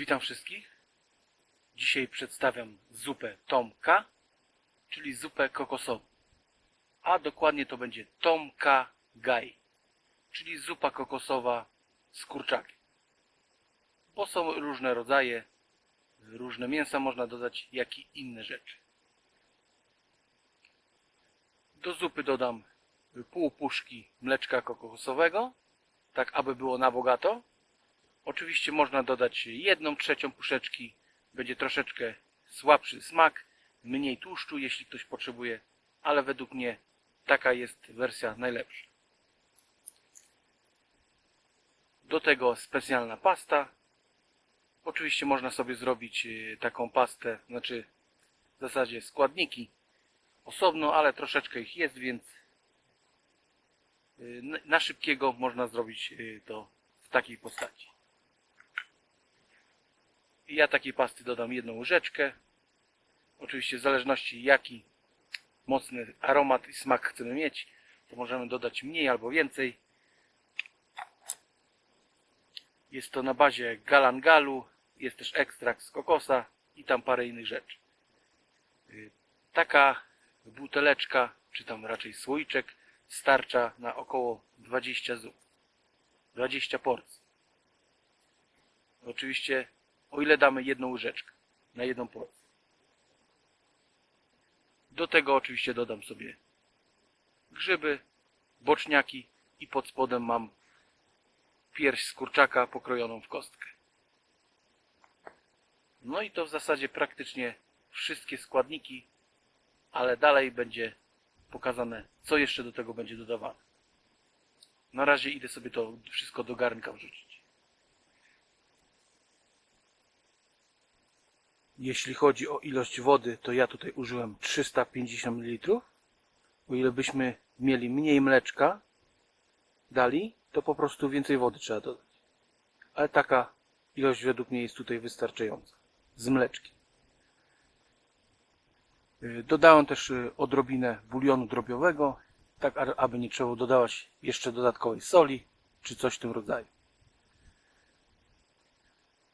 Witam wszystkich. Dzisiaj przedstawiam zupę Tomka, czyli zupę kokosową. A dokładnie to będzie Tomka Gaj, czyli zupa kokosowa z kurczakiem. Bo są różne rodzaje, różne mięsa można dodać, jak i inne rzeczy. Do zupy dodam pół puszki mleczka kokosowego, tak aby było na bogato. Oczywiście można dodać jedną trzecią puszeczki. Będzie troszeczkę słabszy smak, mniej tłuszczu, jeśli ktoś potrzebuje, ale według mnie taka jest wersja najlepsza. Do tego specjalna pasta. Oczywiście można sobie zrobić y, taką pastę, znaczy w zasadzie składniki osobno, ale troszeczkę ich jest, więc y, na szybkiego można zrobić y, to w takiej postaci. Ja takiej pasty dodam jedną łyżeczkę. Oczywiście w zależności jaki mocny aromat i smak chcemy mieć, to możemy dodać mniej albo więcej. Jest to na bazie galangalu, jest też ekstrakt z kokosa i tam parę innych rzeczy. Y, Taka buteleczka, czy tam raczej słoiczek, starcza na około 20 zup. 20 porcji. Oczywiście o ile damy jedną łyżeczkę na jedną porcję. Do tego oczywiście dodam sobie grzyby, boczniaki i pod spodem mam pierś z kurczaka pokrojoną w kostkę. No i to w zasadzie praktycznie wszystkie składniki, ale dalej będzie pokazane, co jeszcze do tego będzie dodawane. Na razie idę sobie to wszystko do garnka wrzucić. Jeśli chodzi o ilość wody, to ja tutaj użyłem 350 ml. O ile byśmy mieli mniej mleczka dali, to po prostu więcej wody trzeba dodać. Ale taka ilość według mnie jest tutaj wystarczająca. Z mleczkiem. Y, Dodałem też y, odrobinę bulionu drobiowego, tak aby nie trzeba dodawać jeszcze dodatkowej soli, czy coś w tym rodzaju.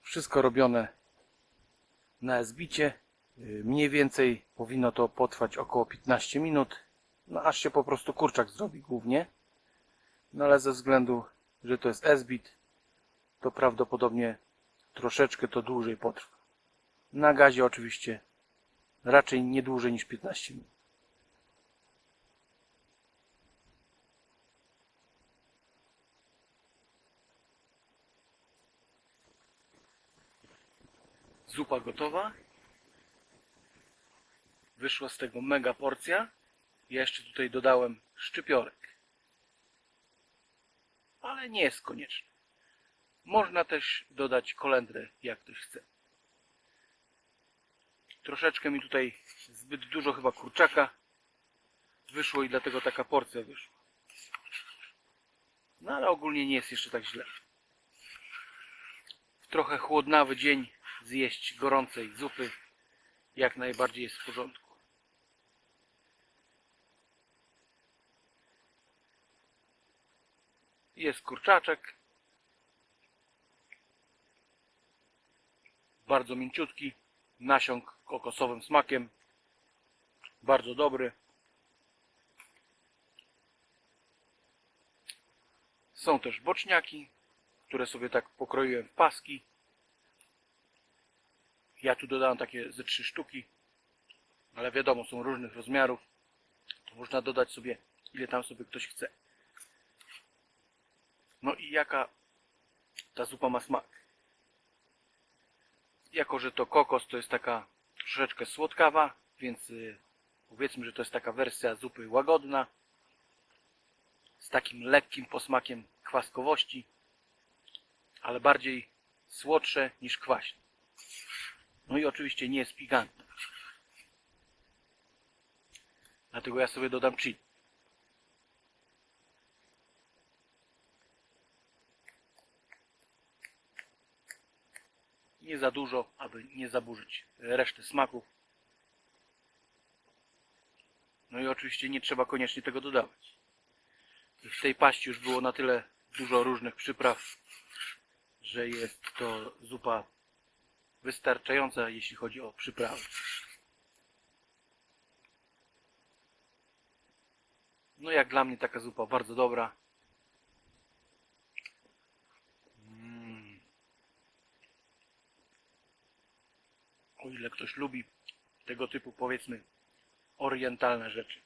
Wszystko robione na zbicie. Y, Mniej więcej powinno to potrwać około 15 minut, no aż się po prostu kurczak zrobi głównie. No ale ze względu, że to jest S-bit, to prawdopodobnie troszeczkę to dłużej potrwa. Na gazie oczywiście raczej nie dłużej niż 15 minut. Zupa gotowa. Wyszła z tego mega porcja. Ja jeszcze tutaj dodałem szczypiorek. Ale nie jest konieczne. Można też dodać kolendrę, jak ktoś chce. Troszeczkę mi tutaj zbyt dużo chyba kurczaka wyszło i dlatego taka porcja wyszła. No ale ogólnie nie jest jeszcze tak źle. W trochę chłodnawy dzień zjeść gorącej zupy jak najbardziej jest w porządku. Jest kurczaczek. Bardzo mięciutki. Nasiąk kokosowym smakiem. Bardzo dobry. Są też boczniaki, które sobie tak pokroiłem w paski. Ja tu dodałem takie ze trzy sztuki, ale wiadomo, są różnych rozmiarów. To można dodać sobie, ile tam sobie ktoś chce. No i jaka ta zupa ma smak? Jako, że to kokos to jest taka troszeczkę słodkawa, więc y, powiedzmy, że to jest taka wersja zupy łagodna z takim lekkim posmakiem kwaskowości, ale bardziej słodsze niż kwaśne. No i oczywiście nie jest pikantna. Dlatego ja sobie dodam chili. Nie za dużo, aby nie zaburzyć reszty smaków. No i oczywiście nie trzeba koniecznie tego dodawać. W tej paści już było na tyle dużo różnych przypraw, że jest to zupa wystarczająca, jeśli chodzi o przyprawy. No jak dla mnie taka zupa bardzo dobra. Mm. O ile ktoś lubi tego typu powiedzmy orientalne rzeczy.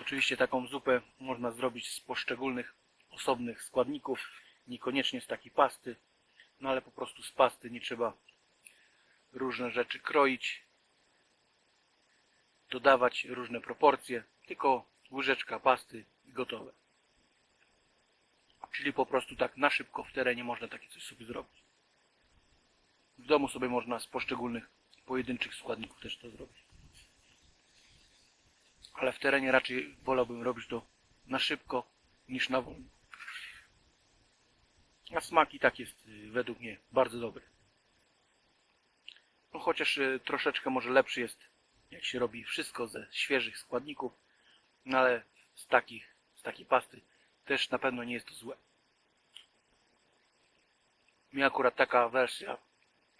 Oczywiście taką zupę można zrobić z poszczególnych osobnych składników, niekoniecznie z takiej pasty, no ale po prostu z pasty nie trzeba różne rzeczy kroić, dodawać różne proporcje, tylko łyżeczka pasty i gotowe. Czyli po prostu tak na szybko w terenie można takie coś sobie zrobić. W domu sobie można z poszczególnych pojedynczych składników też to zrobić. Ale w terenie raczej wolałbym robić to na szybko niż na wolno. A smak i tak jest y, według mnie bardzo dobry. No chociaż y, troszeczkę może lepszy jest jak się robi wszystko ze świeżych składników, no ale z takich, z takiej pasty też na pewno nie jest to złe. Mi akurat taka wersja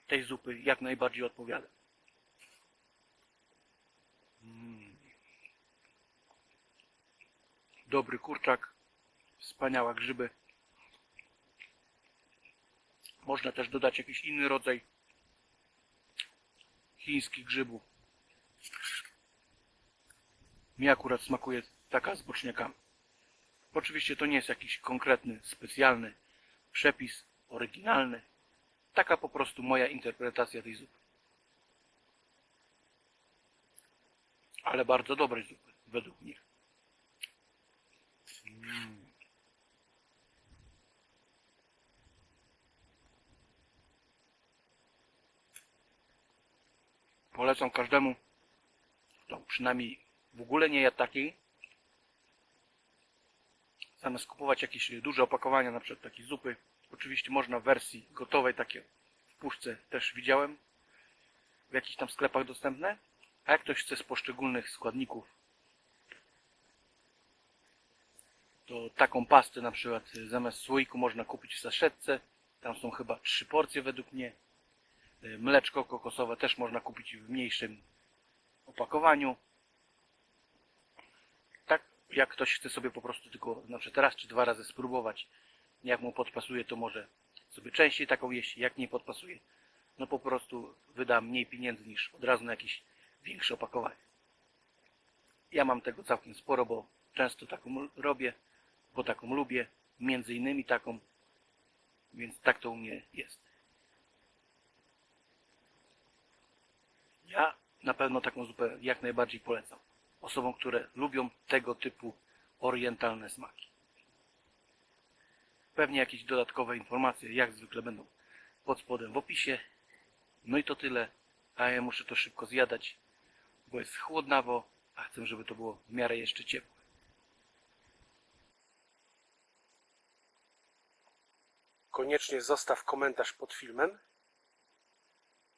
tej zupy jak najbardziej odpowiada. Mm. Dobry kurczak, wspaniałe grzyby. Można też dodać jakiś inny rodzaj chińskich grzybów. Mi akurat smakuje taka z boczniakami. Oczywiście to nie jest jakiś konkretny, specjalny przepis, oryginalny. Taka po prostu moja interpretacja tej zupy. Ale bardzo dobrej zupy, według mnie. Mm. Polecam każdemu, kto przynajmniej w ogóle nie jadł takiej. Zamiast kupować jakieś duże opakowania, na przykład takiej zupy, oczywiście można w wersji gotowej, takie w puszce też widziałem, w jakichś tam sklepach dostępne. A jak ktoś chce z poszczególnych składników, to taką pastę na przykład zamiast słoiku można kupić w saszetce. Tam są chyba trzy porcje według mnie. Y, Mleczko kokosowe też można kupić w mniejszym opakowaniu. Tak, jak ktoś chce sobie po prostu tylko na przykład raz czy dwa razy spróbować, jak mu podpasuje, to może sobie częściej taką jeść. Jak nie podpasuje, no po prostu wyda mniej pieniędzy niż od razu na jakieś większe opakowanie. Ja mam tego całkiem sporo, bo często taką robię, bo taką lubię, między innymi taką, więc tak to u mnie jest. Ja na pewno taką zupę jak najbardziej polecam. Osobom, które lubią tego typu orientalne smaki. Pewnie jakieś dodatkowe informacje, jak zwykle będą pod spodem w opisie. No i to tyle, a ja muszę to szybko zjadać, bo jest chłodnawo, a chcę, żeby to było w miarę jeszcze ciepłe. Koniecznie zostaw komentarz pod filmem.